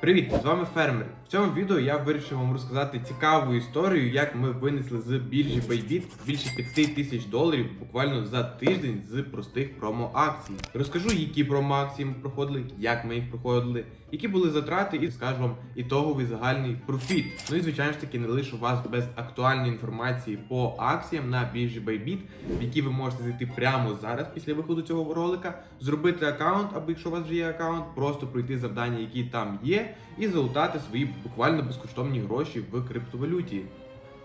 Привіт, з вами фермер. В цьому відео я вирішив вам розказати цікаву історію, як ми винесли з біржі Bybit більше 5 тисяч доларів буквально за тиждень з простих промо-акцій. Розкажу, які промо-акції ми проходили, як ми їх проходили, які були затрати, і скажу вам ітоговий загальний профіт. Ну і звичайно ж таки не лишу вас без актуальної інформації по акціям на біржі Bybit, в які ви можете зайти прямо зараз після виходу цього ролика, зробити аккаунт, або якщо у вас вже є аккаунт, просто пройти завдання, які там є, і залутати свої буквально безкоштовні гроші в криптовалюті.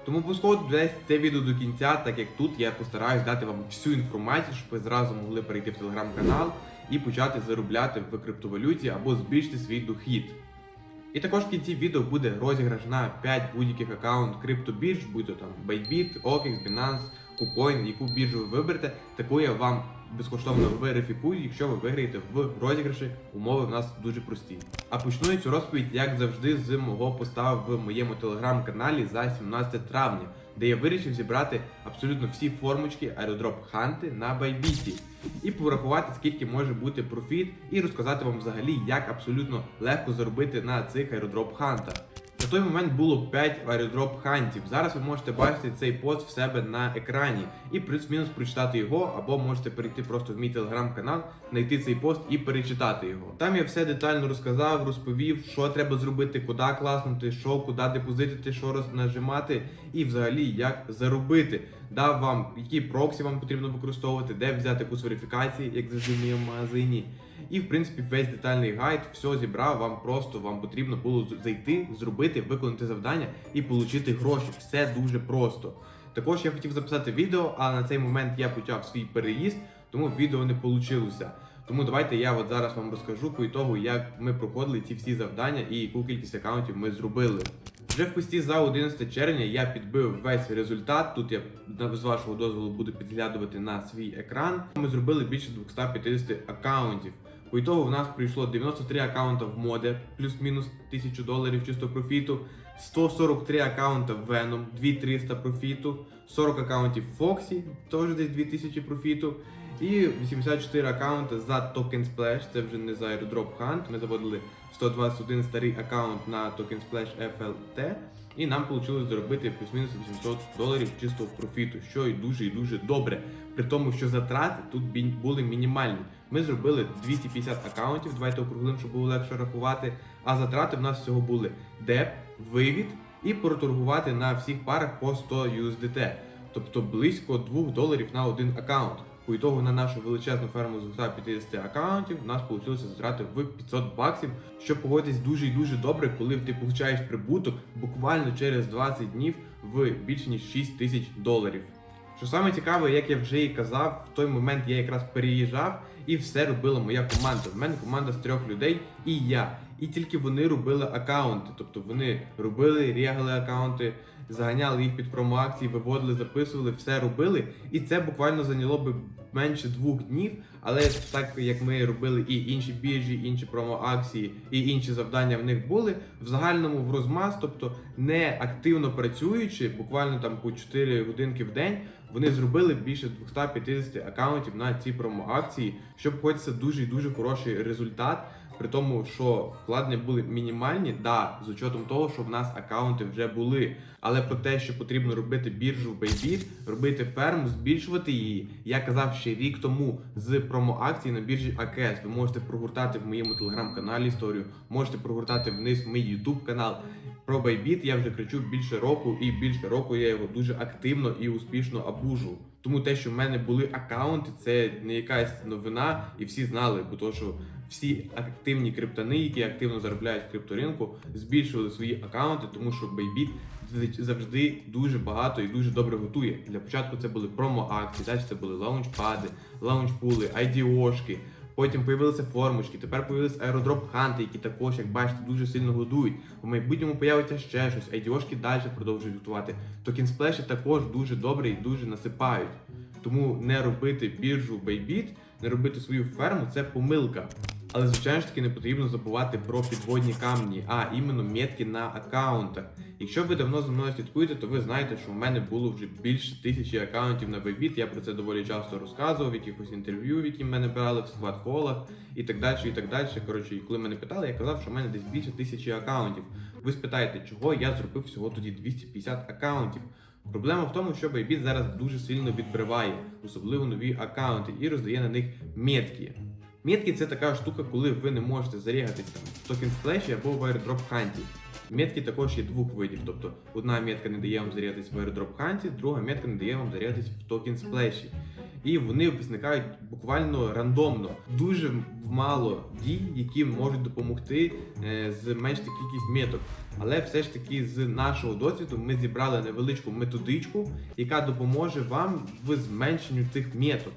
Тому обов'язково дивіться це відео до кінця, так як тут я постараюсь дати вам всю інформацію, щоб ви зразу могли перейти в телеграм-канал і почати заробляти в криптовалюті або збільшити свій дохід. І також в кінці відео буде розіграш на 5 будь-яких аккаунт криптобірж, будь то там Bybit, OKX, Binance, KuCoin, яку біржу ви виберете, таку я вам безкоштовно верифікую, якщо ви виграєте в розіграші. Умови в нас дуже прості. А почну я цю розповідь, як завжди, з мого поста в моєму телеграм-каналі за 17 травня, де я вирішив зібрати абсолютно всі формочки аеродроп ханти на Байбіті і порахувати, скільки може бути профіт, і розказати вам взагалі, як абсолютно легко заробити на цих аеродроп хантах. На той момент було 5 аеродроп хантів. Зараз ви можете бачити цей пост в себе на екрані і плюс-мінус прочитати його, або можете перейти просто в мій телеграм-канал, знайти цей пост і перечитати його. Там я все детально розказав, розповів, що треба зробити, куди класнути, що, куди депозитити, що рознажимати, і взагалі як заробити. Дав вам, які проксі вам потрібно використовувати, де взяти курс верифікації, як завжди в моєму магазині. І в принципі весь детальний гайд, все зібрав. Вам просто вам потрібно було зайти, зробити, виконати завдання і отримати гроші. Все дуже просто. Також я хотів записати відео, але на цей момент я почав свій переїзд, тому відео не вийшло. Тому давайте я от зараз вам розкажу по ітогу, як ми проходили ці всі завдання і яку кількість аккаунтів ми зробили. Вже в пості за 11 червня я підбив весь результат. Тут я з вашого дозволу буду підглядувати на свій екран. Ми зробили більше 250 аккаунтів. По ітогу в нас прийшло 93 аккаунта в моде, плюс-мінус 1000 доларів чистого профіту, 143 аккаунта в Venom, 2300 профіту, 40 аккаунтів в Foxy, теж десь 2000 профіту. І 84 аккаунти за Token Splash, це вже не за Airdrop Hunt. Ми заводили 121 старий аккаунт на Token Splash FLT. І нам вийшло заробити плюс-мінус 800 доларів чистого профіту, що і дуже і дуже добре. При тому, що затрати тут були мінімальні. Ми зробили 250 аккаунтів, давайте округлим, щоб було легше рахувати. А затрати в нас всього були деп, вивід і проторгувати на всіх парах по 100 USDT. Тобто близько 2 доларів на один аккаунт. По ітогу на нашу величезну ферму з 250 аккаунтів у нас вийшло затрати в 500 баксів, що погодиться дуже і дуже добре, коли ти получаєш прибуток буквально через 20 днів в більше ніж 6 тисяч доларів. Що саме цікаве, як я вже і казав, в той момент я якраз переїжджав і все робила моя команда. В мене команда з трьох людей і я. І тільки вони робили аккаунти. Тобто вони робили, регали аккаунти, заганяли їх під промоакції, виводили, записували, все робили. І це буквально зайняло би менше двох днів. Але так як ми робили і інші біржі, інші промоакції, і інші завдання в них були в загальному в розмаз, тобто не активно працюючи, буквально там по 4 годинки в день, вони зробили більше 250 аккаунтів на ці промоакції, що обходиться дуже дуже хороший результат. При тому, що вкладення були мінімальні, да, з учетом того, що в нас аккаунти вже були. Але про те, що потрібно робити біржу в Bybit, робити ферму, збільшувати її, я казав ще рік тому з промоакції на біржі АКС. Ви можете прогортати в моєму телеграм-каналі історію, можете прогортати вниз мій ютуб канал. Про Bybit я вже кричу більше року, і більше року я його дуже активно і успішно абужу. Тому те, що в мене були аккаунти, це не якась новина, і всі знали, бо то, що всі активні криптони, які активно заробляють в крипторинку, збільшували свої аккаунти, тому що Bybit завжди дуже багато і дуже добре готує. Для початку це були промо-акції, далі це були лаунчпади, лаунчпули, IDO-шки. Потім появилися формочки, тепер появилися аеродроп ханти, які також, як бачите, дуже сильно годують. В майбутньому появиться ще щось, айдіошки далі продовжують готувати. То кінсплеші також дуже добре і дуже насипають. Тому не робити біржу байбіт, не робити свою ферму це помилка. Але звичайно ж таки не потрібно забувати про підводні камні, а іменно метки на аккаунтах. Якщо ви давно за мною слідкуєте, то ви знаєте, що в мене було вже більше тисячі аккаунтів на Bybit. Я про це доволі часто розказував, в якихось інтерв'ю, які мене брали в склад колах і так далі, і так далі. Коротше, коли мене питали, я казав, що в мене десь більше тисячі аккаунтів. Ви спитаєте, чого я зробив всього тоді 250 аккаунтів. Проблема в тому, що Bybit зараз дуже сильно відкриває, особливо нові аккаунти, і роздає на них метки. Метки це така штука, коли ви не можете зарігатись там в токен сплеші або в airdrop ханті. Метки також є двох видів, тобто одна метка не дає вам зарядитись в airdrop ханті, друга метка не дає вам зарядитись в токен сплеші. І вони визникають буквально рандомно. Дуже мало дій, які можуть допомогти е, зменшити кількість меток. Але все ж таки з нашого досвіду ми зібрали невеличку методичку, яка допоможе вам в зменшенню цих меток.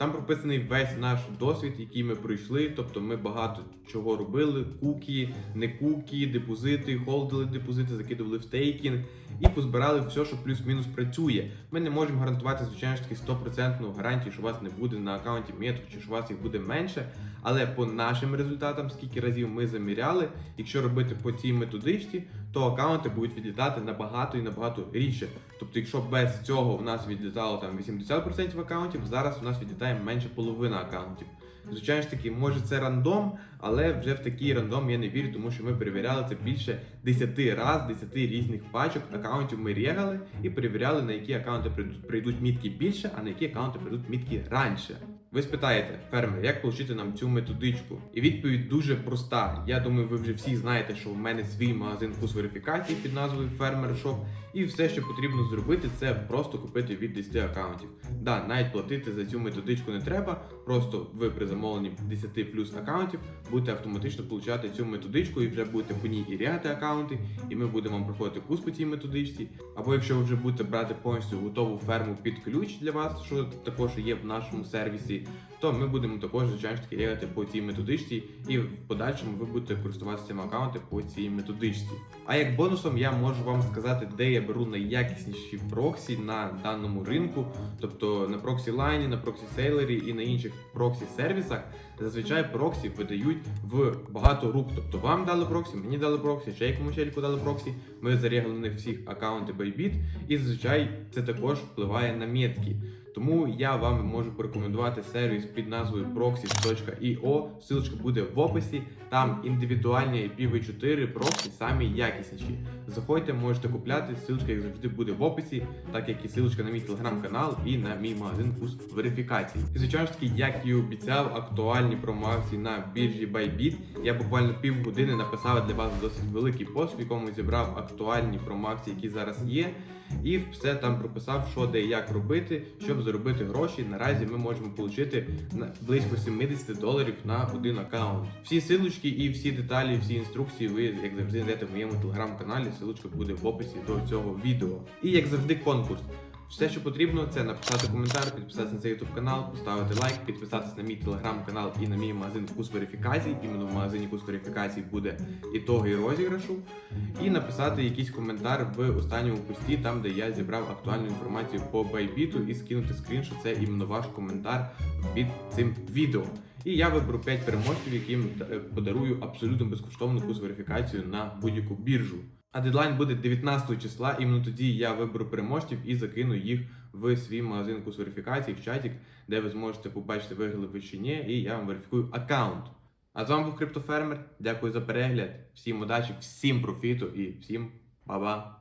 Там прописаний весь наш досвід, який ми пройшли. Тобто ми багато чого робили: кукі, не кукі, депозити, холдили депозити, закидували в стейкінг і позбирали все, що плюс-мінус працює. Ми не можемо гарантувати, звичайно ж таки, 100% гарантію, що у вас не буде на аккаунті меток, чи що у вас їх буде менше. Але по нашим результатам, скільки разів ми заміряли, якщо робити по цій методичці, то аккаунти будуть відлітати набагато і набагато рідше. Тобто, якщо без цього в нас відлітало там 80% аккаунтів, зараз у нас відлітає менше половини аккаунтів. Звичайно ж таки, може це рандом, але вже в такий рандом я не вірю, тому що ми перевіряли це більше 10 раз, 10 різних пачок аккаунтів ми регали і перевіряли, на які аккаунти прийдуть мітки більше, а на які аккаунти прийдуть мітки раніше. Ви спитаєте, фермер, як отримати нам цю методичку? І відповідь дуже проста. Я думаю, ви вже всі знаєте, що в мене свій магазин курс верифікації під назвою Farmer Shop. І все, що потрібно зробити, це просто купити від 10 аккаунтів. Да, навіть платити за цю методичку не треба. Просто ви при замовленні 10 плюс аккаунтів будете автоматично получати цю методичку і вже будете по ній і рягати аккаунти, і ми будемо вам проходити курс по цій методичці. Або якщо ви вже будете брати повністю готову ферму під ключ для вас, що також є в нашому сервісі, то ми будемо також звичайно ж таки рягати по цій методичці, і в подальшому ви будете користуватися цим аккаунтом по цій методичці. А як бонусом я можу вам сказати, де я беру найякісніші проксі на даному ринку, тобто на проксі лайні, на проксі сейлері і на інших проксі сервісах. Зазвичай проксі видають в багато рук. Тобто вам дали проксі, мені дали проксі, ще якомусь челіку дали проксі. Ми зарягали на них всіх аккаунти Bybit, і зазвичай це також впливає на метки. Тому я вам можу порекомендувати сервіс під назвою proxys.io. Ссылочка буде в описі. Там індивідуальні IPv4 проксі самі якісніші. Заходьте, можете купляти. Ссылочка, як завжди, буде в описі, так як і ссылочка на мій телеграм-канал і на мій магазин курс верифікації. І звичайно ж таки, як і обіцяв, актуальні промоакції на біржі Bybit. Я буквально півгодини написав для вас досить великий пост, в якому зібрав актуальні промоакції, які зараз є. І все там прописав, що де і як робити, щоб заробити гроші. Наразі ми можемо отримати близько 70 доларів на один аккаунт. Всі силочки і всі деталі, всі інструкції ви, як завжди, знайдете в моєму телеграм-каналі. Силочка буде в описі до цього відео. І як завжди, конкурс. Все, що потрібно, це написати коментар, підписатися на цей YouTube канал, поставити лайк, підписатися на мій телеграм-канал і на мій магазин вкус верифікацій. Іменно в магазині вкус верифікацій буде ітоги розіграшу. І написати якийсь коментар в останньому пості, там де я зібрав актуальну інформацію по Байбіту і скинути скрін, що це іменно ваш коментар під цим відео. І я виберу 5 переможців, яким е, подарую абсолютно безкоштовну курс верифікацію на будь-яку біржу. А дедлайн буде 19 числа, іменно тоді я виберу переможців і закину їх в свій магазин курс верифікації в чатік, де ви зможете побачити виграли ви чи ні, і я вам верифікую аккаунт. А з вами був Криптофермер. Дякую за перегляд. Всім удачі, всім профіту і всім ба-ба.